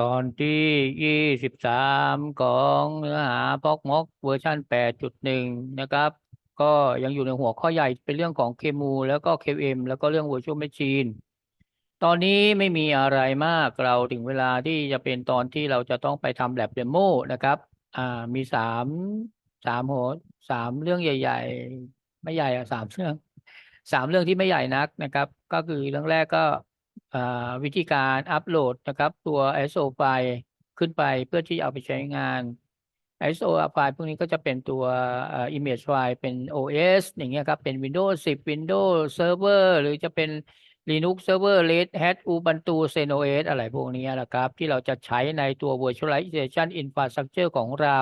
ตอนที่ยี่สิบสามของเนื้อหาพอกมอกเวอร์ชันแปดจุดหนึ่งนะครับ ก็ยังอยู่ในหัวข้อใหญ่เป็นเรื่องของเคมูแล้วก็เคเอ็มแล้วก็เรื่อง Virtual Machine ตอนนี้ไม่มีอะไรมากเราถึงเวลาที่จะเป็นตอนที่เราจะต้องไปทำ lab demo นะครับ อ่ามีสามสามหัวสามเรื่องใหญ่ ๆ ไม่ใหญ่อะสามเรื่องสามเรื่องที่ไม่ใหญ่นักนะครับ ก็คือเรื่องแรกก็ วิธีการอัปโหลดนะครับ ตัว ISO ไฟล์ขึ้นไปเพื่อที่เอาไปใช้งาน ISO ไฟล์พวกนี้ก็จะเป็นตัว image ไฟล์เป็น OS อย่างเงี้ยครับ เป็น Windows 10 Windows Server หรือจะเป็น Linux Server Red Hat Ubuntu ZenOS อะไรพวกนี้แหละครับ ที่เราจะใช้ในตัว Virtualization Infrastructure ของเรา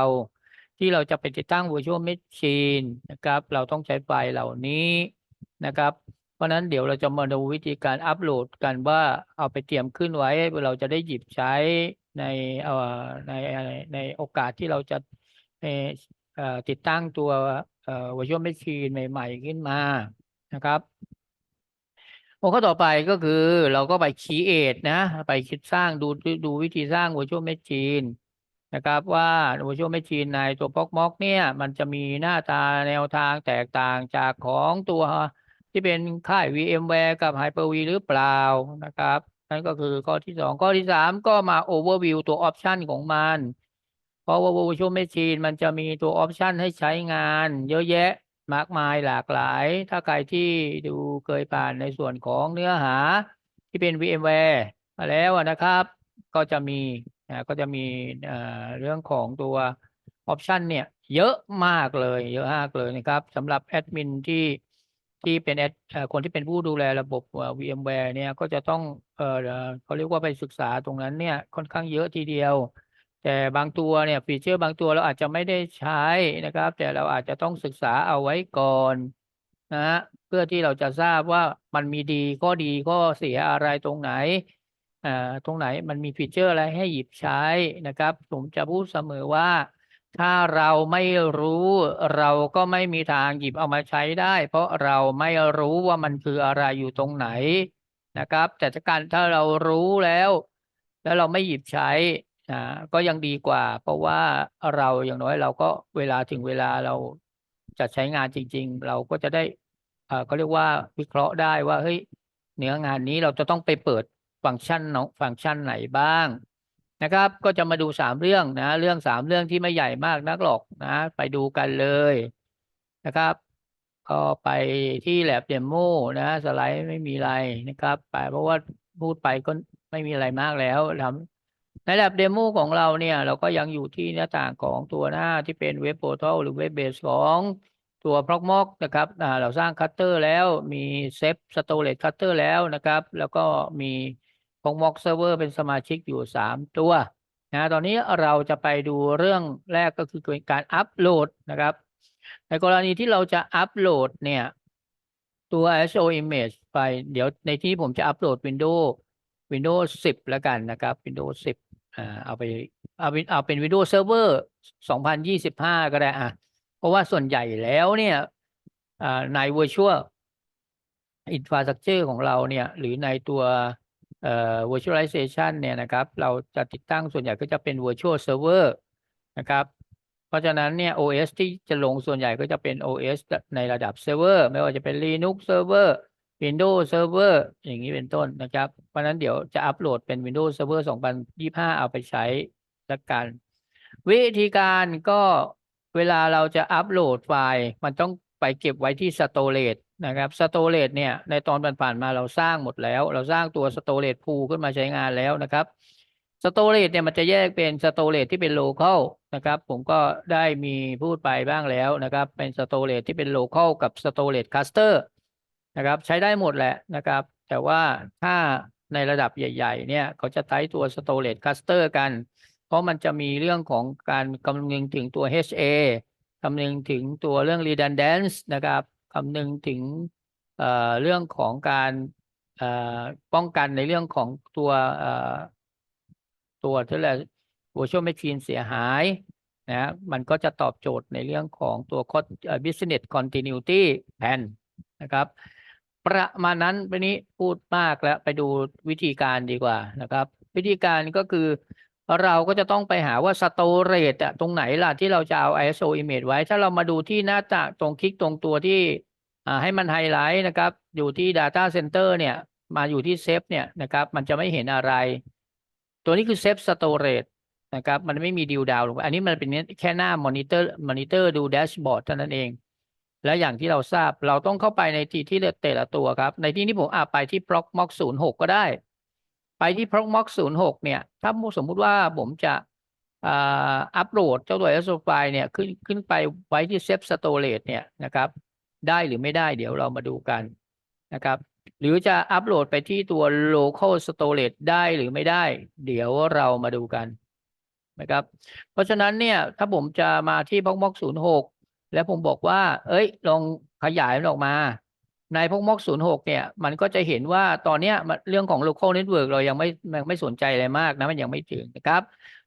ที่เราจะไปติดตั้ง Virtual Machine นะครับ เราต้องใช้ไฟล์เหล่านี้นะครับ ราะนั้นเดี๋ยวเราจะมาดูวิธีการอัปโหลดกันว่าเอาไปเตรียมขึ้นไว้ เราจะได้หยิบใช้ในเอ่อในในในโอกาสที่เราจะเออติดตั้งตัวเอ่อ Virtual Machine ใหม่ ๆ ขึ้นมานะครับหัวข้อต่อไปก็คือเราก็ไป create นะ ไปคิดสร้างดูดูวิธีสร้าง virtual machine นะครับว่า virtual machine ในตัว POCMOC เนี่ย มันจะมีหน้าตาแนวทางแตกต่างจากของตัว ที่เป็นค่าย VMware กับ Hyper-V หรือเปล่านะครับ นั่นก็คือข้อที่สองข้อที่สามก็มา overview ตัว option ของมัน เพราะว่า virtual machine มันจะมีตัว option ให้ใช้งาน เยอะแยะมากมายหลากหลาย ถ้าใครที่ดูเคยผ่านในส่วนของเนื้อหาที่เป็น VMware มาแล้วนะครับ ก็จะมีก็จะมีเอ่อเรื่องของตัว option เนี่ย เยอะมากเลย เยอะมากเลยนะครับสำหรับแอดมินที่ ที่เป็นแอดเอคนที่เป็นผู้ดูแลระบบเอ่อ VMware เนี่ยก็จะต้องเออเขาเรียกว่าไปศึกษาตรงนั้นเนี่ยค่อนข้างเยอะทีเดียว แต่บางตัวเนี่ยฟีเจอร์บางตัวเราอาจจะไม่ได้ใช้นะครับ แต่เราอาจจะต้องศึกษาเอาไว้ก่อนนะเพื่อที่เราจะทราบว่ามันมีดีข้อดีข้อเสียอะไรตรงไหนอ่าตรงไหนมันมีฟีเจอร์อะไรให้หยิบใช้นะครับ ผมจะพูดเสมอว่า ถ้าเราไม่รู้เราก็ไม่มีทางหยิบเอามาใช้ได้ เพราะเราไม่รู้ว่ามันคืออะไรอยู่ตรงไหนนะครับ แต่ถ้าการถ้าเรารู้แล้ว แล้วเราไม่หยิบใช้อ่าก็ยังดีกว่า เพราะว่าเราอย่างน้อยเราก็เวลาถึงเวลาเราจะใช้งานจริง ๆ เราก็จะได้เอ่อเขาเรียกว่าวิเคราะห์ได้ว่าเฮ้ยเนื้องานนี้เราจะต้องไปเปิดฟังก์ชันเนาะฟังก์ชันไหนบ้าง นะครับ ก็จะมาดูสามเรื่องนะ เรื่องสามเรื่องที่ไม่ใหญ่มากนักหรอกนะ ไปดูกันเลยนะครับก็ไปที่ lab demo นะสไลด์ไม่มีอะไรนะครับ ไปเพราะว่าพูดไปก็ไม่มีอะไรมากแล้วทำใน lab demo ของเราเนี่ย เราก็ยังอยู่ที่หน้าต่างของตัวหน้าที่เป็นเว็บ portal หรือเว็บเบสของตัว Proxmox นะครับอ่าเราสร้างคัตเตอร์แล้วมีเซฟ storage cutter แล้วนะครับ แล้วก็มี Proxmox server เป็นสมาชิกอยู่สามตัวนะตอนนี้เราจะไปดูเรื่องแรกก็คือการอัปโหลดนะครับ ในกรณีที่เราจะอัปโหลดเนี่ยตัว ISO image ไป เดี๋ยวในที่ผมจะอัปโหลด Windows Windows 10 แล้วกันนะครับ Windows 10อ่าเอาไปเอาเป็นเอาเป็น Windows Server 2025 ก็ได้อะเพราะว่าส่วนใหญ่แล้วเนี่ยใน Virtual Infrastructure ของเราเนี่ย หรือในตัว เอ่อ Virtualization เนี่ยนะครับ เราจะติดตั้งส่วนใหญ่ก็จะเป็น Virtual Server นะครับ เพราะฉะนั้นเนี่ย OS ที่จะลงส่วนใหญ่ก็จะเป็น OS ในระดับเซิร์ฟเวอร์ไม่ว่าจะเป็น Linux Server Windows Server อย่างนี้เป็นต้นนะครับ เพราะฉะนั้นเดี๋ยวจะอัปโหลดเป็น Windows Server 2025 เอาไปใช้ละกัน วิธีการก็เวลาเราจะอัปโหลดไฟล์มันต้อง ไปเก็บไว้ที่ Storage นะครับ Storage เนี่ยในตอนผ่านๆมาเราสร้างหมดแล้ว เราสร้างตัว Storage pool ขึ้นมาใช้งานแล้วนะครับสโตเรจเนี่ยมันจะแยกเป็นสโตเรจที่เป็นโลเคอลนะครับ ผมก็ได้มีพูดไปบ้างแล้วนะครับ เป็นสโตเรจที่เป็นโลเคอลกับสโตเรจคัสเตอร์นะครับ ใช้ได้หมดแหละนะครับ แต่ว่าถ้าในระดับใหญ่ ๆ เนี่ยเขาจะใช้ตัวสโตเรจคัสเตอร์กัน เพราะมันจะมีเรื่องของการคำนึงถึงตัว HA คำนึงถึงตัวเรื่อง redundance นะครับคำนึงถึงเเรื่องของการป้องกันในเรื่องของตัวตัวที่เรียก virtual machine เสียหายนะมันก็จะตอบโจทย์ในเรื่องของตัว cost- business continuity plan นะครับ ประมาณนั้นวันนี้พูดมากแล้วไปดูวิธีการดีกว่านะครับ วิธีการก็คือ เราก็จะต้องไปหาว่า storage อะตรงไหนล่ะที่เราจะเอา ISO image ไว้ ถ้าเรามาดูที่หน้าต่างตรงคลิกตรงตัวที่ให้มันไฮไลท์นะครับ อยู่ที่ data center เนี่ยมาอยู่ที่ save เนี่ยนะครับ มันจะไม่เห็นอะไร ตัวนี้คือ save storage นะครับ มันไม่มีดิวดาวลงไปอันนี้มันเป็นแค่หน้ามอนิเตอร์มอนิเตอร์ดูแดชบอร์ดเท่านั้นเอง และอย่างที่เราทราบเราต้องเข้าไปในที่ที่แต่ละตัวครับ ในที่นี้ผมอาไปที่ Proxmox 06ก็ได้ ไปที่ Proxmox 06เนี่ย ถ้าสมมุติว่าผมจะอ่าอัปโหลดเจ้าตัว ISO ไฟเนี่ยขึ้นขึ้นไปไว้ที่ Save Storage เนี่ยนะครับ ได้หรือไม่ได้เดี๋ยวเรามาดูกันนะครับ หรือจะอัปโหลดไปที่ตัว local storage ได้หรือไม่ได้ เดี๋ยวเรามาดูกันนะครับ เพราะฉะนั้นเนี่ยถ้าผมจะมาที่ Proxmox 06 แล้วผมบอกว่า เอ้ย ลองขยายมันออกมา ใน Proxmox 06เนี่ย มันก็จะเห็นว่าตอนเนี้ยเรื่องของ local network เรายังไม่ไม่สนใจอะไรมากนะ มันยังไม่ถึงนะครับ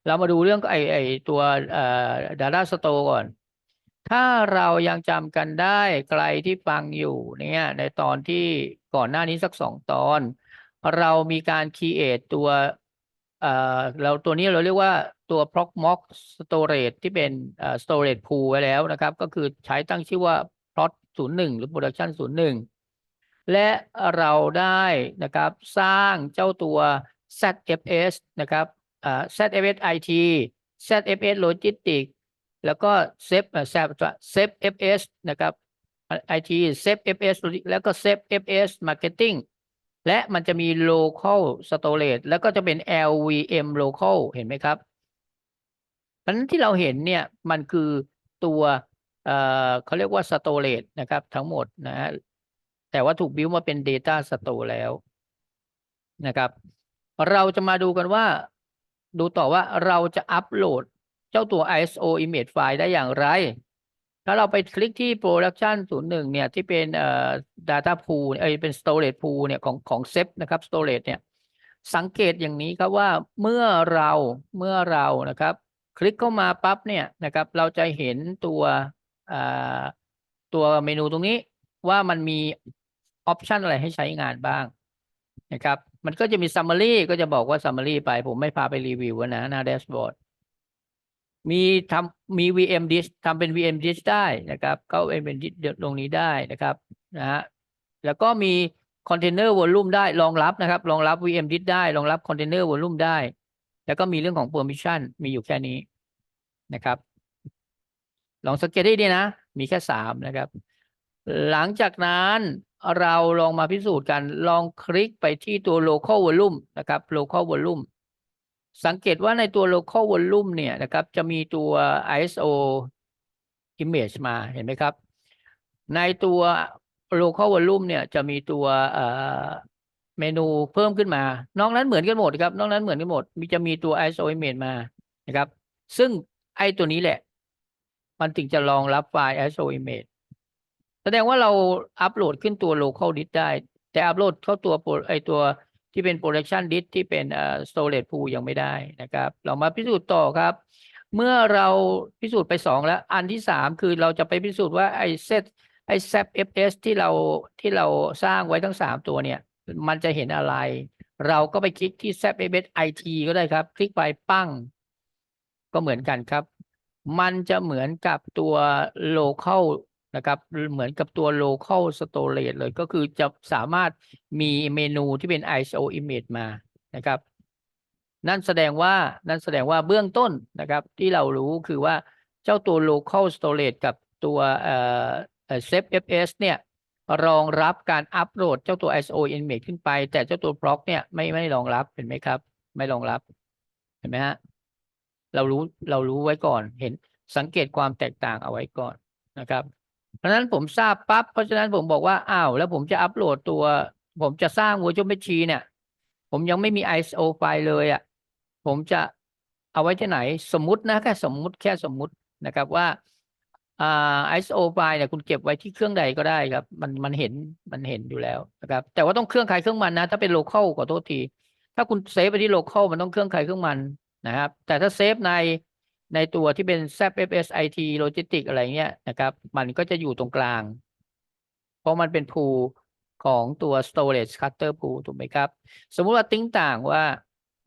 เรามาดูเรื่องไอไอตัวเอ่อ data store ก่อน ถ้าเรายังจำกันได้ใครที่ฟังอยู่เนี่ย ในตอนที่ก่อนหน้านี้สักสองตอน เรามีการ create ตัวเอ่อเราตัวนี้เราเรียกว่าตัว Proxmox storage ที่เป็น storage pool ไว้แล้วนะครับ ก็คือใช้ตั้งชื่อว่า plot 01 หรือ production 01 และเราได้นะครับสร้างเจ้าตัว ZFS นะครับอ่า ZFS IT ZFS Logistics แล้วก็ SEP SEP FS นะครับ IT Save FS แล้วก็ Save FS Marketing และมันจะมี local storage แล้วก็จะเป็น LVM local เห็นไหมครับเพราะฉะนั้นที่เราเห็นเนี่ยมันคือตัวเอ่อเขาเรียกว่า storage นะครับทั้งหมดนะฮะ แต่ว่าถูกบิวมาเป็น data store แล้วนะครับ เราจะมาดูกันว่า ดูต่อว่าเราจะอัปโหลดเจ้าตัว ISO image file ได้อย่างไร ถ้าเราไปคลิกที่ production 01 เนี่ย ที่เป็นเอ่อ data pool เอ้ยเป็น storage pool เนี่ย ของของ SEP นะครับ storage เนี่ย สังเกตอย่างนี้ครับว่าเมื่อเราเมื่อเรานะครับ คลิกเข้ามาปั๊บเนี่ยนะครับ เราจะเห็นตัวอ่าตัวเมนูตรงนี้ว่ามันมี ออปชันอะไรให้ใช้งานบ้างนะครับ มันก็จะมี summary ก็จะบอกว่า summary ไป ผมไม่พาไปรีวิวนะ หน้าแดชบอร์ดมีทำมี VM disk ทำเป็น VM disk ได้นะครับก็เป็น disk ตรงนี้ได้นะครับนะฮะแล้วก็มี container volume ได้รองรับนะครับ รองรับ VM disk ได้ รองรับ container volume ได้ แล้วก็มีเรื่องของ permission มีอยู่แค่นี้นะครับ ลองสังเกตได้ดีนะ มีแค่สามนะครับ หลังจากนั้น เราลองมาพิสูจน์กัน ลองคลิกไปที่ตัว local volume นะครับ local volume สังเกตว่าในตัว local volume เนี่ยนะครับ จะมีตัว ISO image มาเห็นไหมครับ ในตัว local volume เนี่ยจะมีตัวเอ่อเมนูเพิ่มขึ้นมา นอกนั้นเหมือนกันหมดครับ นอกนั้นเหมือนกันหมด มีจะมีตัว ISO image มานะครับ ซึ่งไอ้ตัวนี้แหละ มันถึงจะรองรับไฟล์ ISO image แสดงว่าเราอัปโหลดขึ้นตัว local disk ได้ แต่อัปโหลดเข้าตัวไอตัวที่เป็น production disk ที่เป็นเอ่อ storage pool ยังไม่ได้นะครับ เรามาพิสูจน์ต่อครับ เมื่อเราพิสูจน์ไปสองแล้ว อันที่สามคือเราจะไปพิสูจน์ว่าไอ้เซตไอ้ SAP FS ที่เราที่เราสร้างไว้ทั้งสามตัวเนี่ย มันจะเห็นอะไร เราก็ไปคลิกที่ SAP FS IT ก็ได้ครับ คลิกไปปั้ง ก็เหมือนกันครับ มันจะเหมือนกับตัว local นะครับเหมือนกับตัว local storage เลยก็คือจะสามารถมีเมนูที่เป็น ISO image มานะครับ นั่นแสดงว่านั่นแสดงว่าเบื้องต้นนะครับ ที่เรารู้คือว่าเจ้าตัว local storage กับตัวเอ่อเอ่อ Safe FS เนี่ยรองรับการอัปโหลดเจ้าตัว ISO image ขึ้นไป แต่เจ้าตัว Proc เนี่ยไม่ไม่รองรับเห็นไหมครับ ไม่รองรับเห็นไหมฮะเรารู้เรารู้ไว้ก่อนเห็นสังเกตความแตกต่างเอาไว้ก่อนนะครับ ราะฉะนั้นผมทราบปั๊บเพราะฉะนั้นผมบอกว่าอ้าวแล้วผมจะอัปโหลดตัว ผมจะสร้าง virtual machine เนี่ย ผมยังไม่มี ISO ไฟล์เลยอะ ผมจะเอาไว้ที่ไหน สมมุตินะแค่สมมุติแค่สมมุตินะครับว่าอ่า ISO ไฟล์เนี่ยคุณเก็บไว้ที่เครื่องใดก็ได้ครับ มันมันเห็นมันเห็นอยู่แล้วนะครับ แต่ว่าต้องเครื่องใครเครื่องมันนะ ถ้าเป็น local ขอโทษที ถ้าคุณเซฟไปที่ local มันต้องเครื่องใครเครื่องมันนะครับ แต่ถ้าเซฟใน ในตัวที่เป็น SAP FS IT Logistics อะไรเงี้ยนะครับ มันก็จะอยู่ตรงกลาง เพราะมันเป็น pool ของตัว storage cluster pool ถูกไหมครับ สมมุติว่าติ้งต่างว่า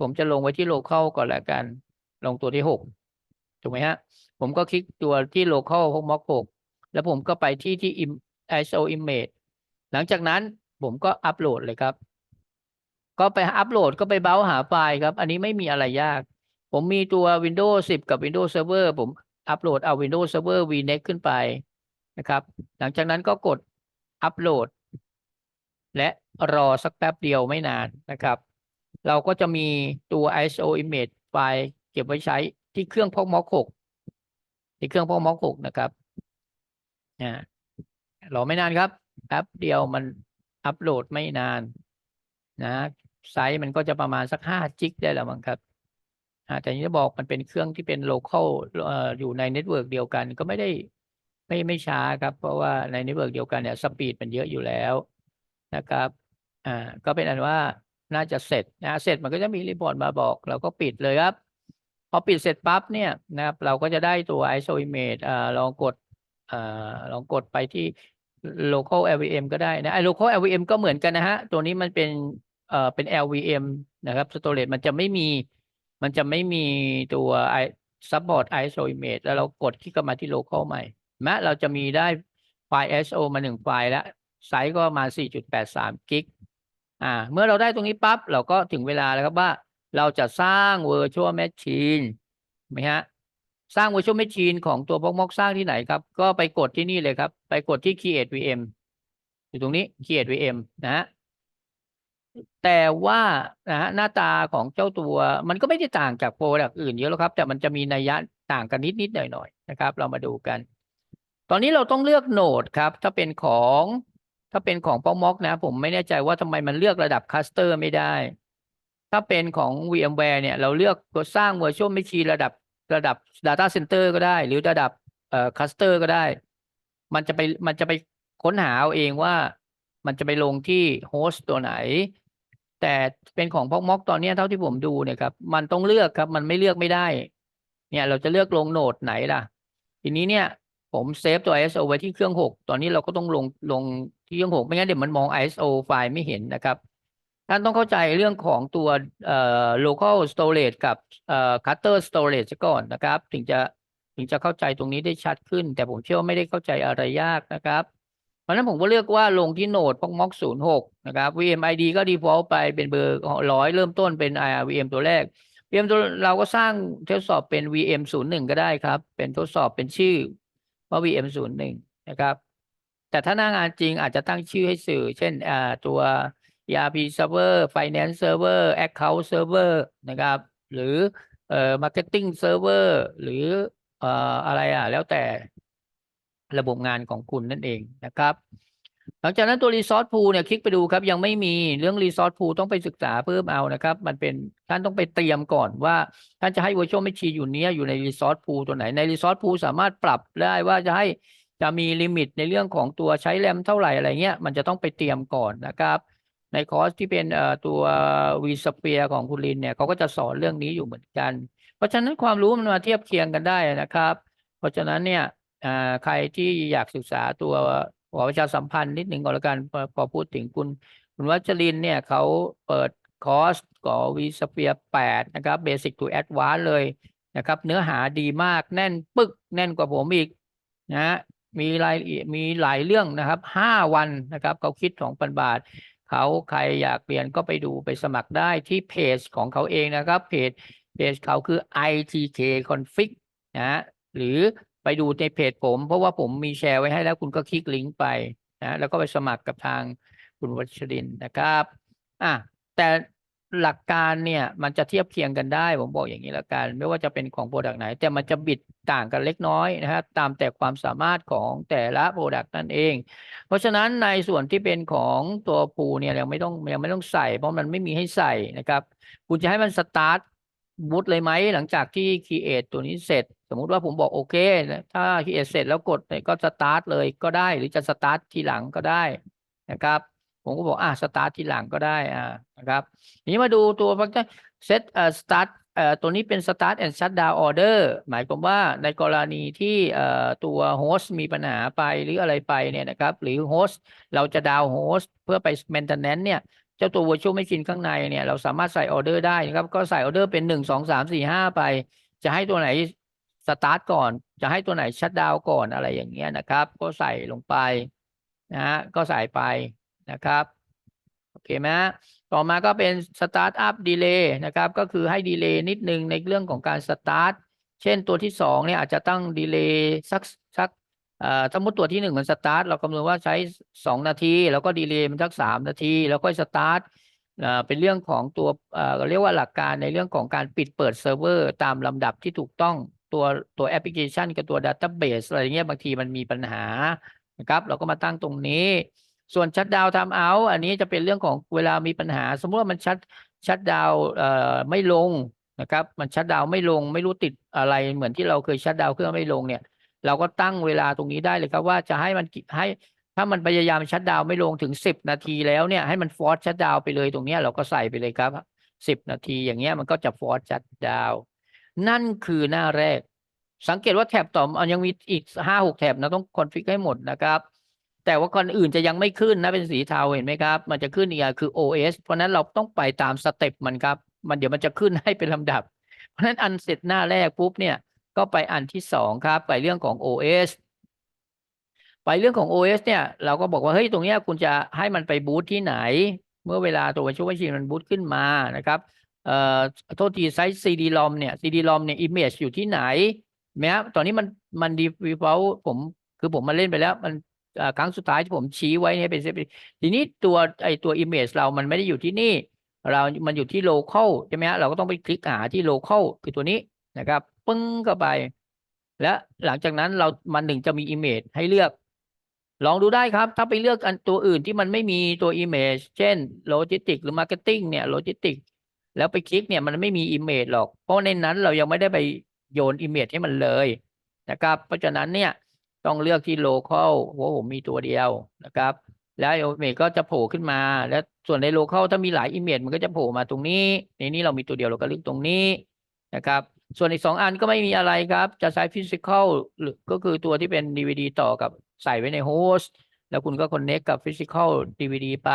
ผมจะลงไว้ที่ local ก่อนละกัน ลงตัวที่หกถูกไหมฮะ ผมก็คลิกตัวที่ local พวก mock หกแล้วผมก็ไปที่ที่ ISO image หลังจากนั้นผมก็อัปโหลดเลยครับ ก็ไปอัปโหลดก็ไปเบราหาไฟล์ครับ อันนี้ไม่มีอะไรยาก ผมมีตัว Windows 10 กับ Windows Server ผมอัปโหลดเอา Windows Server VNext ขึ้นไปนะครับ หลังจากนั้นก็กดอัปโหลด และรอสักแป๊บเดียวไม่นานนะครับ เราก็จะมีตัว ISO image ไฟล์เก็บไว้ใช้ที่เครื่องพกมอกหกที่เครื่องพกมอกหกนะครับอ่ารอไม่นานครับแป๊บเดียวมันอัปโหลดไม่นานนะไซส์มันก็จะประมาณสักห้าจิกได้แล้วมั้งครับ แต่นี้จะบอกมันเป็นเครื่องที่เป็น local อ่ออยู่ในเน็ตเวิร์กเดียวกันก็ไม่ได้ไม่ไม่ช้าครับ เพราะว่าในเน็ตเวิร์กเดียวกันเนี่ยสปีดมันเยอะอยู่แล้วนะครับอ่าก็เป็นอันว่าน่าจะเสร็จนะเสร็จมันก็จะมีรีพอร์ตมาบอก เราก็ปิดเลยครับ พอปิดเสร็จปั๊บเนี่ยนะครับ เราก็จะได้ตัว ISO image อ่าลองกดอ่าลองกดไปที่ local LVM ก็ได้นะไอ้ local LVM ก็เหมือนกันนะฮะ ตัวนี้มันเป็นเอ่อเป็น LVM นะครับ storage มันจะไม่มี มันจะไม่มีตัว i support ISO image แล้วเรากดคลิกกลับมาที่ local ใหม่แม้เราจะมีได้ไฟล์ ISO มาหนึ่งไฟล์แล้ว ไซส์ก็มา 4.83 กิก อ่า เมื่อเราได้ตรงนี้ปั๊บ เราก็ถึงเวลาแล้วครับว่า เราจะสร้าง virtual machine ไหมฮะ สร้าง virtual machine ของตัวพวกมอกสร้างที่ไหนครับ ก็ไปกดที่นี่เลยครับ ไปกดที่ create VM อยู่ตรงนี้ create VM นะฮะ แต่ว่านะฮะหน้าตาของเจ้าตัวมันก็ไม่ได้ต่างจากโปรดักอื่นเยอะหรอกครับ แต่มันจะมีนัยยะต่างกันนิดนิดหน่อยหน่อยๆนะครับ เรามาดูกัน ตอนนี้เราต้องเลือกโหนดครับ ถ้าเป็นของ ถ้าเป็นของป้องม็อกนะ ผมไม่แน่ใจว่าทำไมมันเลือกระดับคัสเตอร์ไม่ได้ ถ้าเป็นของ VMware เนี่ย เราเลือกตัวสร้าง Virtual Machine ระดับระดับ Data Center ก็ได้ หรือระดับเอ่อคัสเตอร์ก็ได้ มันจะไปมันจะไปค้นหาเอาเองว่ามันจะไปลงที่โฮสต์ตัวไหน แต่เป็นของพอกม็อกตอนนี้เท่าที่ผมดูเนี่ยครับมันต้องเลือกครับมันไม่เลือกไม่ได้ เนี่ยเราจะเลือกลงโหนดไหนล่ะ ทีนี้เนี่ยผมเซฟตัว ISO ไว้ที่เครื่อง 6 ตอนนี้เราก็ต้องลงลงที่เครื่อง 6 ไม่งั้นเดี๋ยวมันมอง ISO ไฟล์ไม่เห็นนะครับท่านต้องเข้าใจเรื่องของตัวเอ่อ local storage กับเอ่อ cluster storage ก่อนนะครับ ถึงจะถึงจะเข้าใจตรงนี้ได้ชัดขึ้น แต่ผมเชื่อว่าไม่ได้เข้าใจอะไรยากนะครับ ราะนั้นผมก็เลือกว่าลงที่โหนดพวก mock 06นะครับ VMID ก็ default ไปเป็นเบอร์ร้อยเริ่มต้นเป็น IR VM ตัวแรก VM ตัวเราก็สร้างทดสอบเป็น VM 01ก็ได้ครับ เป็นทดสอบเป็นชื่อว่า VM 01นะครับ แต่ถ้าหน้างานจริงอาจจะตั้งชื่อให้สื่อ เช่นอ่าตัว ERP server finance server account server นะครับ หรือเอ่อ marketing server หรือเอ่ออะไรอะแล้วแต่ ระบบงานของคุณนั่นเองนะครับ หลังจากนั้นตัว resource pool เนี่ยคลิกไปดูครับ ยังไม่มีเรื่อง resource pool ต้องไปศึกษาเพิ่มเอานะครับ มันเป็นท่านต้องไปเตรียมก่อนว่า ท่านจะให้ virtual machine อยู่เนี้ยอยู่ใน resource pool ตัวไหนใน resource pool สามารถปรับได้ว่าจะให้จะมีลิมิตในเรื่องของตัวใช้แรมเท่าไหร่อะไรเงี้ยมันจะต้องไปเตรียมก่อนนะครับในคอร์สที่เป็นตัว vSphere ของคุณลินเนี่ยเขาก็จะสอนเรื่องนี้อยู่เหมือนกัน เพราะฉะนั้นความรู้มันมาเทียบเคียงกันได้นะครับ เพราะฉะนั้นเนี่ย อ่าใครที่อยากศึกษาตัวขอประชาสัมพันธ์นิดหนึ่งก่อนละกันพอพอพูดถึงคุณ คุณวัชรินเนี่ยเขาเปิดคอร์สก่อ vSphere 8นะครับ Basic to Advanced เลยนะครับ เนื้อหาดีมากแน่นปึกแน่นกว่าผมอีกนะมีรายละเอียดมีหลายเรื่องนะครับห้าวันนะครับเขาคิดสองพันบาทเขาใครอยากเรียนก็ไปดูไปสมัครได้ที่เพจของเขาเองนะครับเพจเพจเขาคือ ITK Config นะฮะหรือ ไปดูในเพจผม เพราะว่าผมมีแชร์ไว้ให้แล้วคุณก็คลิกลิงก์ไปนะแล้วก็ไปสมัครกับทางคุณวัชรินนะครับอะแต่หลักการเนี่ยมันจะเทียบเคียงกันได้ ผมบอกอย่างนี้ละกัน ไม่ว่าจะเป็นของโปรดักต์ไหน แต่มันจะบิดต่างกันเล็กน้อยนะฮะตามแต่ความสามารถของแต่ละโปรดักต์นั่นเอง เพราะฉะนั้นในส่วนที่เป็นของตัวปูเนี่ยยังไม่ต้องยังไม่ต้องใส่ เพราะมันไม่มีให้ใส่นะครับ คุณจะให้มันสตาร์ท บูตเลยไหมหลังจากที่ create ตัวนี้เสร็จ สมมุติว่าผมบอกโอเค ถ้า create เสร็จแล้วกดก็สตาร์ทเลยก็ได้ หรือจะสตาร์ททีหลังก็ได้นะครับ ผมก็บอกอะสตาร์ททีหลังก็ได้อ่านะครับนี้มาดูตัวฟังก์ชัน set เอ่อ start เอ่อตัวนี้เป็น start and shut down order หมายความว่าในกรณีที่เอ่อตัว host มีปัญหาไปหรืออะไรไปเนี่ยนะครับ หรือ host เราจะดาว host เพื่อไป maintenance เนี่ย เจ้าตัว virtual machine ข้างในเนี่ย เราสามารถใส่ออเดอร์ได้นะครับ ก็ใส่ออเดอร์เป็นหนึ่งสองสามสี่ห้าไป จะให้ตัวไหนสตาร์ทก่อน จะให้ตัวไหนชัดดาวก่อนอะไรอย่างเงี้ยนะครับ ก็ใส่ลงไปนะฮะก็ใส่ไปนะครับโอเคไหมต่อมาก็เป็นสตาร์ทอัพดีเลย์นะครับ ก็คือให้ดีเลย์นิดนึงในเรื่องของการสตาร์ทเช่นตัวที่สองเนี่ยอาจจะตั้งดีเลย์สักสัก สมมติตัวที่หนึ่งมันสตาร์ทเราคำนวณว่าใช้สองนาที แล้วก็ดีเลย์มันสักสามนาที แล้วก็สตาร์ทเป็นเรื่องของตัวเรียกว่าหลักการในเรื่องของการปิดเปิดเซิร์ฟเวอร์ตามลำดับที่ถูกต้องตัวตัวแอปพลิเคชันกับตัวดัต t ้ b เบสอะไรเงี้ยบางทีมันมีปัญหานะครับ เราก็มาตั้งตรงนี้ ส่วนชัดดาวทำเอาอันนี้จะเป็นเรื่องของเวลามีปัญหา สมมติว่ามันชัดชัดดาวไม่ลงนะครับ มันชัดดาวไม่ลง ไม่รู้ติดอะไรเหมือนที่เราเคยชัดดาวเครื่องไม่ลงเนี่ย เราก็ตั้งเวลาตรงนี้ได้เลยครับ ว่าจะให้มันให้ ถ้ามันพยายามชัดดาวไม่ลงถึงสิบนาทีแล้วเนี่ยให้มันฟอร์สชัดดาวไปเลยตรงนี้เราก็ใส่ไปเลยครับสิบนาทีอย่างเงี้ยมันก็จะฟอร์สชัดดาวนั่นคือหน้าแรก สังเกตว่าแถบต่อมันยังมีอีกห้าหกแถบนะต้องคอนฟิกให้หมดนะครับแต่ว่าคนอื่นจะยังไม่ขึ้นนะเป็นสีเทาเห็นไหมครับ มันจะขึ้นอีกคือ OS เพราะนั้นเราต้องไปตามสเต็ปมันครับ มันเดี๋ยวมันจะขึ้นให้เป็นลำดับ เพราะนั้นอันเสร็จหน้าแรกปุ๊บเนี่ย ก็ไปอันที่สองครับ ไปเรื่องของ OS ไปเรื่องของ OS เนี่ย เราก็บอกว่า เฮ้ย ตรงเนี้ยคุณจะให้มันไปบูตที่ไหน เมื่อเวลาตัวช่วยชีมันบูตขึ้นมานะครับเอ่อโทษทีไซส์ CD-ROM เนี่ย CD-ROM เนี่ย image อยู่ที่ไหนแม้ตอนนี้มันมัน default ผมคือผมมาเล่นไปแล้ว มันอ่อครั้งสุดท้ายที่ผมชี้ไว้เนี่ยเป็นทีนี้ตัวไอตัว image เรามันไม่ได้อยู่ที่นี่ เรา มันอยู่ที่ local ใช่ไหมฮะเราก็ต้องไปคลิกหาที่ local คือตัวนี้นะครับ ปึ้งเข้าไป และหลังจากนั้นเรามันหนึ่งจะมี image ให้เลือก ลองดูได้ครับ ถ้าไปเลือกอันตัวอื่นที่มันไม่มีตัว image เช่น logistic หรือ marketing เนี่ย logistic แล้วไปคลิกเนี่ยมันไม่มี image หรอก เพราะในนั้นเรายังไม่ได้ไปโยน image ให้มันเลยนะครับ เพราะฉะนั้นเนี่ยต้องเลือกที่ local เพราผมมีตัวเดียวนะครับ แล้ว image ก็จะโผล่ขึ้นมา แล้วส่วนใน local ถ้ามีหลาย image มันก็จะโผล่มาตรงนี้ ในนี้เรามีตัวเดียวเราก็เลือกตรงนี้นะครับ ส่วนอีกสองอันก็ไม่มีอะไรครับ จะใช้ physical หรือก็คือตัวที่เป็น DVD ต่อกับใส่ไว้ในโฮสต์แล้วคุณก็ connect กับ physical DVD ไป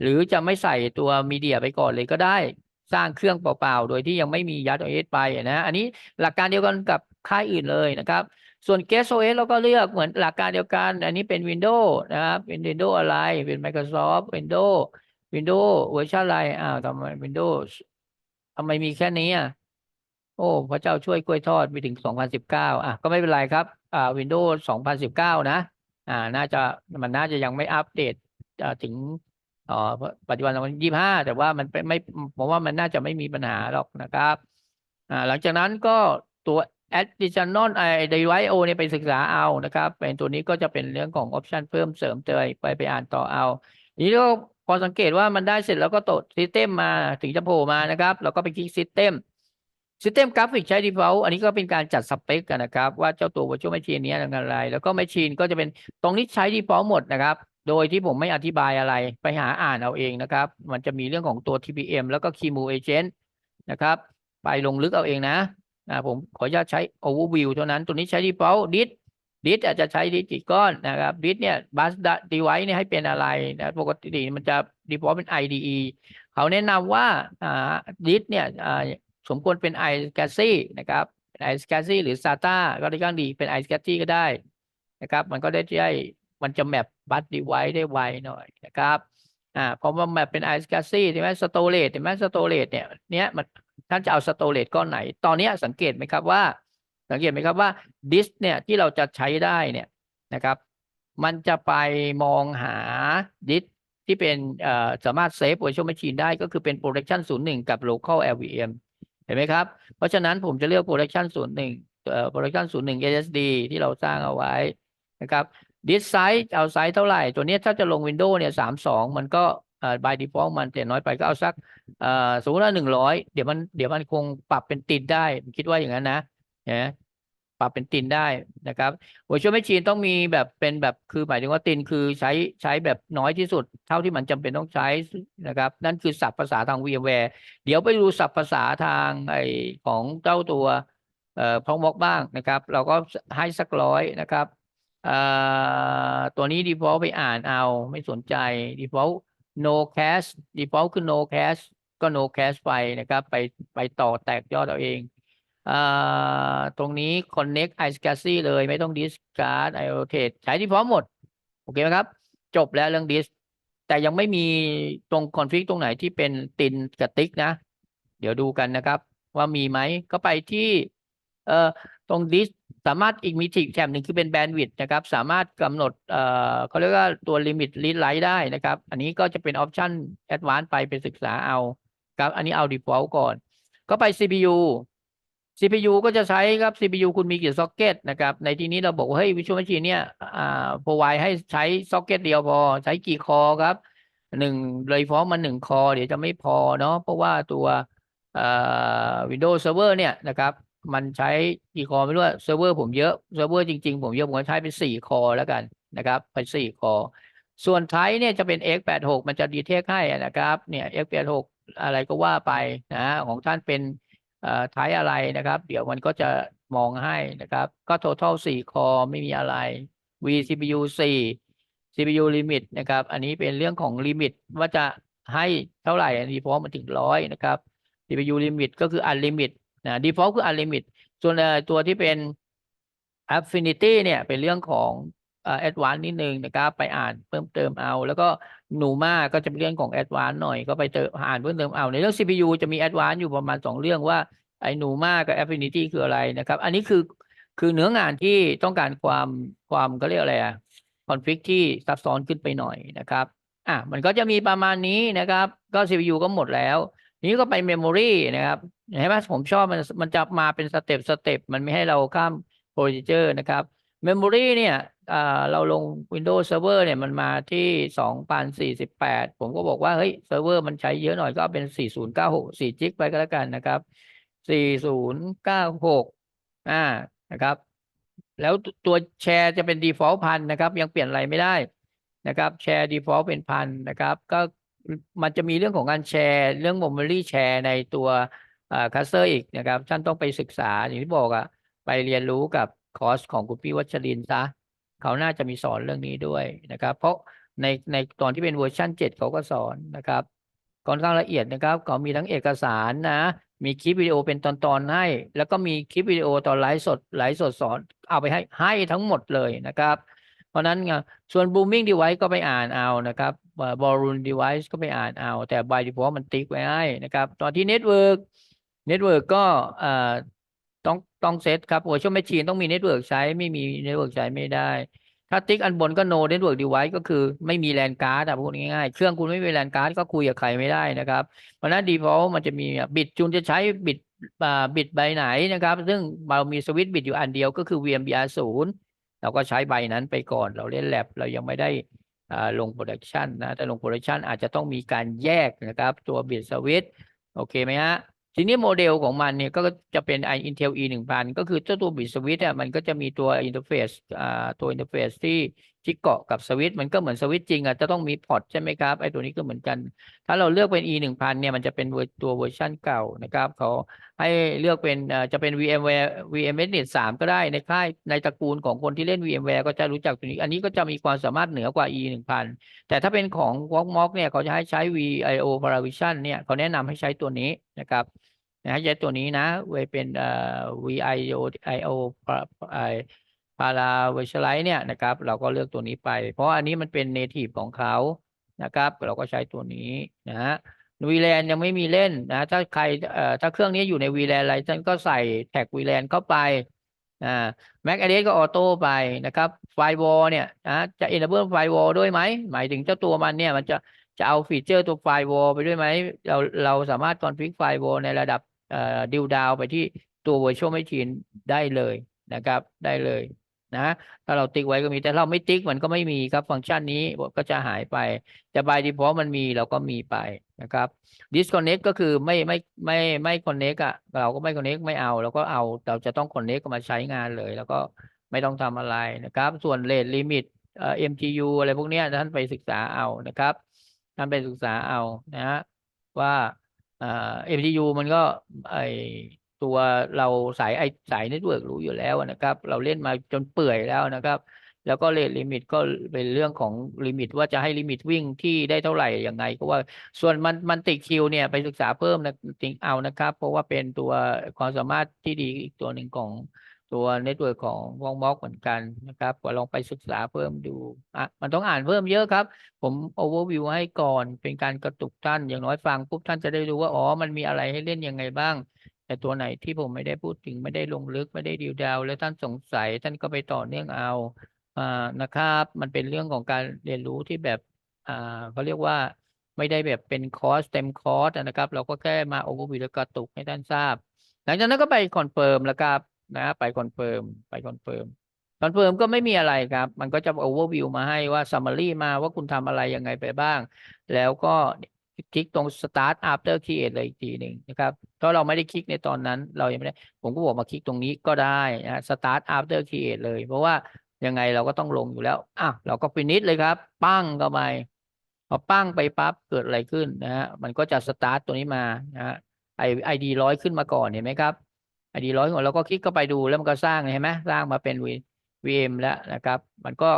หรือจะไม่ใส่ตัวมีเดียไปก่อนเลยก็ได้สร้างเครื่องเปล่าๆ โดยที่ยังไม่มียัด OS ไปนะ อันนี้หลักการเดียวกันกับค่ายอื่นเลยนะครับ ส่วน Guest OS เราก็เลือกเหมือนหลักการเดียวกัน อันนี้เป็น Windows นะครับเป็น Windows อะไร เป็น Microsoft Windows Windows เวอร์ชันอะไร อ้าวทำไม Windows ทำไมมีแค่นี้อะ โอ้ พระเจ้าช่วยกล้วยทอดไปถึง 2019 อะ ก็ไม่เป็นไรครับ อ่า Windows 2019 นะ อ่า น่าจะ มันน่าจะยังไม่อัปเดตถึงอ๋อปัจจุบัน2025 แต่ว่ามันไม่ ผมว่ามันน่าจะไม่มีปัญหาหรอกนะครับ อ่า หลังจากนั้นก็ตัว additional ไอ device o เนี่ยไปศึกษาเอานะครับ เป็นตัวนี้ก็จะเป็นเรื่องของ option เพิ่มเสริมเตยไปไปอ่านต่อเอาทีนี้ก็พอสังเกตว่ามันได้เสร็จแล้วก็ตด system มาถึงจะโผล่มานะครับเราก็ไปคลิก system system กราฟิกใช้ default อันนี้ก็เป็นการจัดสเปคกันนะครับ ว่าเจ้าตัว virtual machine นี้ทำงานอะไร แล้วก็ machine ก็จะเป็นตรงนี้ใช้ default หมดนะครับ โดยที่ผมไม่อธิบายอะไรไปหาอ่านเอาเองนะครับ มันจะมีเรื่องของตัว TPM แล้วก็ QEMU agent นะครับ ไปลงลึกเอาเองนะนะผมขออนุญาตใช้ overview เท่านั้น ตัวนี้ใช้ default disk disk อาจจะใช้ดิสกี่ก้อนนะครับ disk เนี่ย bus device เนี่ยให้เป็นอะไรนะปกติมันจะ default เป็น IDE เขาแนะนำว่าอ่า disk เนี่ย สมควรเป็น i s c a s i นะครับเป็น i s c a s i หรือ SATA ก็ได้ข้างดีเป็น i s c a s i ก็ได้นะครับ มันก็ได้ใช้มันจะแมป bus device ได้ไวหน่อยนะครับอ่าพอมาแมปเป็น i s c a s i ใช่ไหม storage ใช่ไหม storage เนี่ยเนี้ยมันท่านจะเอา storage ก้อนไหน ตอนนี้สังเกตไหมครับว่า สังเกตไหมครับว่าดิสเนี่ยที่เราจะใช้ได้เนี่ยนะครับ มันจะไปมองหาดิสที่เป็นเอ่อสามารถเซฟ virtual machine ได้ก็คือเป็น protection 01 กับ local LVM เห็นไหมครับ เพราะฉะนั้นผมจะเลือก protection 01เอ่อ protection 01 SSD ที่เราสร้างเอาไว้นะครับดิสไซส์เอาไซส์เท่าไหร่ ตัวนี้ถ้าจะลง Windows เนี่ยสามสองมันก็เอ่อ by default มันแต่น้อยไปก็เอาสักเอ่อสมมติว่า100เดี๋ยวมันเดี๋ยวมันคงปรับเป็นติดได้ผมคิดว่าอย่างนั้นนะนะ ปรับเป็นตินได้นะครับ virtual machine ต้องมีแบบเป็นแบบคือหมายถึงว่าตินคือใช้ใช้แบบน้อยที่สุด เท่าที่มันจำเป็นต้องใช้นะครับ นั่นคือศัพท์ภาษาทาง VMware เดี๋ยวไปดูศัพท์ภาษาทางไอของเจ้าตัวเอ่อพร้อมบอกบ้างนะครับ เราก็ให้สักร้อยนะครับเอ่อตัวนี้ default ไปอ่านเอาไม่สนใจ default no cache default คือ no cache ก็ no cache ไปนะครับ ไปไปต่อแตกยอดเอาเอง ตรงนี้ connect iSCSI เลยไม่ต้อง discard iRotate ใช้ default หมด โอเคไหมครับ จบแล้วเรื่อง disk แต่ยังไม่มีตรง config ตรงไหนที่เป็นตินกับติ๊กนะ เดี๋ยวดูกันนะครับ ว่ามีไหมก็ไปที่เอ่อตรงดิสสามารถอีกมีทิกแถบหนึ่งคือเป็นแบนด์วิดต์นะครับ สามารถกำหนดเอ่อเขาเรียกว่าตัวลิมิตรีดไลท์ได้นะครับ อันนี้ก็จะเป็นออปชันแอดวานซ์ไปไปศึกษาเอาครับ อันนี้เอา default ก่อน ก็ไป CPU CPU ก็จะใช้ครับ CPU คุณมีกี่ซ็อกเก็ตนะครับ ในที่นี้เราบอกว่าเฮ้ย Visual Machine เนี่ยอ่า provide ให้ใช้ซ็อกเก็ตเดียวพอ ใช้กี่คอครับหนึ่งเลยฟ้องมาหนึ่งคอ เดี๋ยวจะไม่พอเนาะเพราะว่าตัวเอ่อ Windows Server เนี่ยนะครับ มันใช้กี่คอไม่รู้เซิร์ฟเวอร์ผมเยอะเซิร์ฟเวอร์จริงๆ ผมเยอะผมก็ใช้เป็นสี่คอแล้วกันนะครับเป็นสี่คอ ส่วนไทยเนี่ยจะเป็น x86 มันจะดีเทคให้นะครับเนี่ย x86 อะไรก็ว่าไปนะของท่านเป็น ไทยอะไรนะครับ เดี๋ยวมันก็จะมองให้นะครับ ก็ total สี่คอไม่มีอะไร vCPU สี่ CPU limit นะครับ อันนี้เป็นเรื่องของ limit ว่าจะให้เท่าไหร่อันนี้เพราะมันถึงร้อยนะครับ CPU limit ก็คือ unlimit นะ default คือ unlimit ส่วนตัวที่เป็น affinity เนี่ยเป็นเรื่องของ เอ่อ advanced นิดนึงนะครับไปอ่านเพิ่มเติมเอา แล้วก็ NUMA ก็จะเป็นเรื่องของ advanced หน่อยก็ไปเจออ่านเพิ่มเติมเอา ในเรื่อง CPU จะมี advanced อยู่ประมาณสองเรื่องว่าไอ้ NUMA กับ affinity คืออะไรนะครับ อันนี้คือคือเนื้องานที่ต้องการความความก็เรียกอะไรอะคอนฟิกที่ซับซ้อนขึ้นไปหน่อยนะครับอะมันก็จะมีประมาณนี้นะครับ ก็ CPU ก็หมดแล้ว นี้ก็ไปเมมโมรีนะครับเห็นไหมผมชอบมันมันจะมาเป็นสเต็ปสเต็ปมันไม่ให้เราข้ามโปรซิเจอร์นะครับเมมโมรีเนี่ย เราลง Windows Server เนี่ยมันมาที่สองพันสี่สิบแปดผมก็บอกว่า เฮ้ยเซิร์ฟเวอร์มันใช้เยอะหน่อยก็เป็นสี่ศูนย์เก้าหกสี่จิกไปก็แล้วกันนะครับสี่ศูนย์เก้าหกอ่านะครับ แล้วตัวแชร์จะเป็น default พันนะครับ ยังเปลี่ยนอะไรไม่ได้นะครับแชร์ default เป็นพันนะครับ ก็มันจะมีเรื่องของการแชร์ เรื่อง memory แชร์ในตัวคัสเตอร์อีกนะครับท่านต้องไปศึกษาอย่างที่บอกอะไปเรียนรู้กับคอร์สของคุณพี่วัชรินทร์ซะ เขาน่าจะมีสอนเรื่องนี้ด้วยนะครับ เพราะในในตอนที่เป็นเวอร์ชัน7เขาก็สอนนะครับค่อนข้างละเอียดนะครับเขามีทั้งเอกสารนะ มีคลิปวิดีโอเป็นตอนๆให้ แล้วก็มีคลิปวิดีโอตอนไลฟ์สดไลฟ์สดสอนเอาไปให้ให้ทั้งหมดเลยนะครับ เพราะนั้นไงส่วน booming device ก็ไปอ่านเอานะครับบอลลูน device ก็ไปอ่านเอา แต่ by default มันติ๊กไว้ให้นะครับ ตอนที่ network network ก็ ต้องเซตครับ virtual machine ต้องมี network ใช้ไม่มี network ใช้ไม่ได้ ถ้าติ๊กอันบนก็ no network device ก็คือไม่มี LAN card อะพูดง่ายๆ เครื่องคุณไม่มี LAN card ก็คุยกับใครไม่ได้นะครับ เพราะนั้น default มันจะมีบิตจุนจะใช้บิตบิตใบไหนนะครับ ซึ่งเรามีสวิตช์บิตอยู่อันเดียวก็คือ VMBR ศูนย์เราก็ใช้ใบนั้นไปก่อน เราเล่นแลบเรายังไม่ได้ลงโปรดักชันนะแต่ลงโปรดักชันอาจจะต้องมีการแยกนะครับ ตัวบิตสวิตช์โอเคไหมฮะ ทีนี้โมเดลของมันเนี่ยก็จะเป็น i Intel E 1 0 0 0ก็คือเจ้าตัวบิตสวิตอะมันก็จะมีตัวอินเทอร์เฟซอ่าตัวอินเทอร์เฟซที่ ที่เกาะกับสวิตมันก็เหมือนสวิตจริงอะจะต้องมีพอร์ตใช่ไหมครับไอ้ตัวนี้ก็เหมือนกัน ถ้าเราเลือกเป็น E 1 0 0 0เนี่ยมันจะเป็นตัวเวอร์ชันเก่านะครับเขาให้เลือกเป็นจะเป็น VMware VMware 3ก็ได้ในค่ายในตระกูลของคนที่เล่น VMware ก็จะรู้จักตัวนี้ อันนี้ก็จะมีความสามารถเหนือกว่า E 1 0 0 0แต่ถ้าเป็นของ Walkmok เนี่ยเขาจะให้ใช้ VIO Paravision เนี่ยเขาแนะนำให้ใช้ตัวนี้นะครับนะใช้ตัวนี้นะไว้เป็นเอ่อ VIO IO พาราเวชไลท์เนี่ยนะครับ เราก็เลือกตัวนี้ไป เพราะอันนี้มันเป็น native ของเขานะครับ เราก็ใช้ตัวนี้นะฮะ VLAN ยังไม่มีเล่นนะถ้าใครเอ่อถ้าเครื่องนี้อยู่ใน VLAN อะไรท่านก็ใส่แท็ก VLAN เข้าไปอ่า Mac address ก็ออโต้ไปนะครับ Firewall เนี่ยนะจะ enable Firewall ด้วยไหม หมายถึงเจ้าตัวมันเนี่ย มันจะจะเอาฟีเจอร์ตัว Firewall ไปด้วยไหม เราเราสามารถ config Firewall ในระดับเอ่อดิวดาวไปที่ตัว virtual machine ได้เลยนะครับ ได้เลย นะถ้าเราติ๊กไว้ก็มีแต่เราไม่ติ๊กมันก็ไม่มีครับฟังก์ชันนี้ก็จะหายไป แต่ by default มันมีเราก็มีไปนะครับ disconnect ก็คือไม่ไม่ไม่ไม่ connect อะเราก็ไม่ connect ไม่เอาเราก็เอาเราจะต้อง connect มาใช้งานเลย แล้วก็ไม่ต้องทำอะไรนะครับ ส่วน rate limit เอ่อ MTU อะไรพวกนี้ท่านไปศึกษาเอานะครับท่านไปศึกษาเอานะฮะว่าอ่า MTU มันก็ไอ ตัวเราสายไอสายเน็ตเวิร์กรู้อยู่แล้วนะครับ เราเล่นมาจนเปื่อยแล้วนะครับ แล้วก็เรทลิมิตก็เป็นเรื่องของลิมิตว่าจะให้ลิมิตวิ่งที่ได้เท่าไหร่ยังไง ก็ว่าส่วนมันมันติคิวเนี่ยไปศึกษาเพิ่มนะจริงเอานะครับ เพราะว่าเป็นตัวความสามารถที่ดีอีกตัวหนึ่งของตัวเน็ตเวิร์กของวองม็อกเหมือนกันนะครับก็ลองไปศึกษาเพิ่มดูอะมันต้องอ่านเพิ่มเยอะครับ ผมโอเวอร์วิวให้ก่อนเป็นการกระตุกท่านอย่างน้อยฟังปุ๊บท่านจะได้รู้ว่า อ๋อ มันมีอะไรให้เล่นยังไงบ้าง แต่ตัวไหนที่ผมไม่ได้พูดถึงไม่ได้ลงลึกไม่ได้ดีวดาว แล้วท่านสงสัยท่านก็ไปต่อเนื่องเอาอ่านะครับ มันเป็นเรื่องของการเรียนรู้ที่แบบอ่าเขาเรียกว่าไม่ได้แบบเป็นคอร์สเต็มคอร์สนะครับ เราก็แค่มาโอเวอร์วิวแล้วกระตุกให้ท่านทราบ หลังจากนั้นก็ไปคอนเฟิร์มแล้วครับนะไปคอนเฟิร์มไปคอนเฟิร์มคอนเฟิร์มก็ไม่มีอะไรครับ มันก็จะโอเวอร์วิวมาให้ว่า summary มาว่าคุณทำอะไรยังไงไปบ้าง แล้วก็ คลิกตรง start after create เลยอีกทีหนึ่งนะครับถ้าเราไม่ได้คลิกในตอนนั้น เรายังไม่ได้ ผมก็บอกมาคลิกตรงนี้ก็ได้นะ start after create เลย เพราะว่ายังไงเราก็ต้องลงอยู่แล้วอะเราก็ finish เลยครับ ปั้งเข้าไปพอปั้งไปปั๊บเกิดอะไรขึ้นนะฮะมันก็จะ start ตัวนี้มานะฮะไอไอดีร้อยขึ้นมาก่อนเห็นไหมครับไอดีร้อยของเราก็คลิกเข้าไปดูแล้วมันก็สร้างเห็นไหมสร้างมาเป็น VM แล้วนะครับ มันก็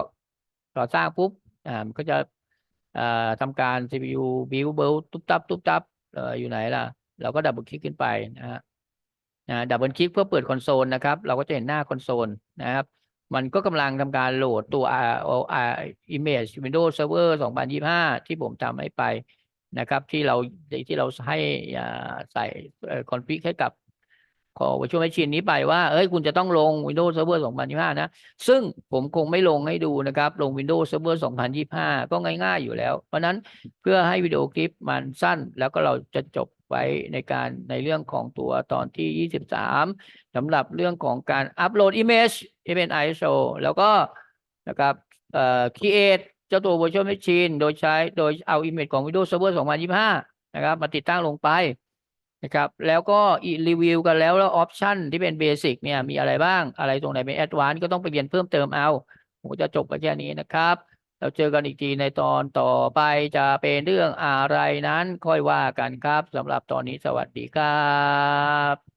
พอสร้างปุ๊บอ่ามันก็จะ ทำการ CPU build build ตุ๊บตับตุ๊บตับเอ่ออยู่ไหนล่ะ เราก็ดับเบิลคลิกขึ้นไปนะฮะดับเบิลคลิกเพื่อเปิดคอนโซลนะครับ เราก็จะเห็นหน้าคอนโซลนะครับ มันก็กำลังทำการโหลดตัว R O R Image Windows Server 2025 ที่ผมทำให้ไปนะครับ ที่เราที่เราให้อ่าใส่คอนฟิกให้กับ ขอ virtual machine นี้ไปว่า เอ้ยคุณจะต้องลง Windows Server 2025 นะ ซึ่งผมคงไม่ลงให้ดูนะครับ ลง Windows Server 2025 ก็ง่ายๆอยู่แล้ว เพราะนั้นเพื่อให้วิดีโอคลิปมันสั้น แล้วก็เราจะจบไว้ในการในเรื่องของตัวตอนที่ 23สำหรับเรื่องของการอัปโหลด image ที่เป็น ISO แล้วก็นะครับเอ่อ create เจ้าตัว virtual machine โดยใช้โดยเอา image ของ Windows Server 2025 นะครับมาติดตั้งลงไป นะครับ แล้วก็รีวิวกันแล้วแล้วออปชันที่เป็นเบสิกเนี่ยมีอะไรบ้าง อะไรตรงไหนเป็นแอดวานซ์ก็ต้องไปเรียนเพิ่มเติมเอาผมจะจบไปแค่นี้นะครับ เราเจอกันอีกทีในตอนต่อไปจะเป็นเรื่องอะไรนั้นค่อยว่ากันครับสำหรับตอนนี้สวัสดีครับ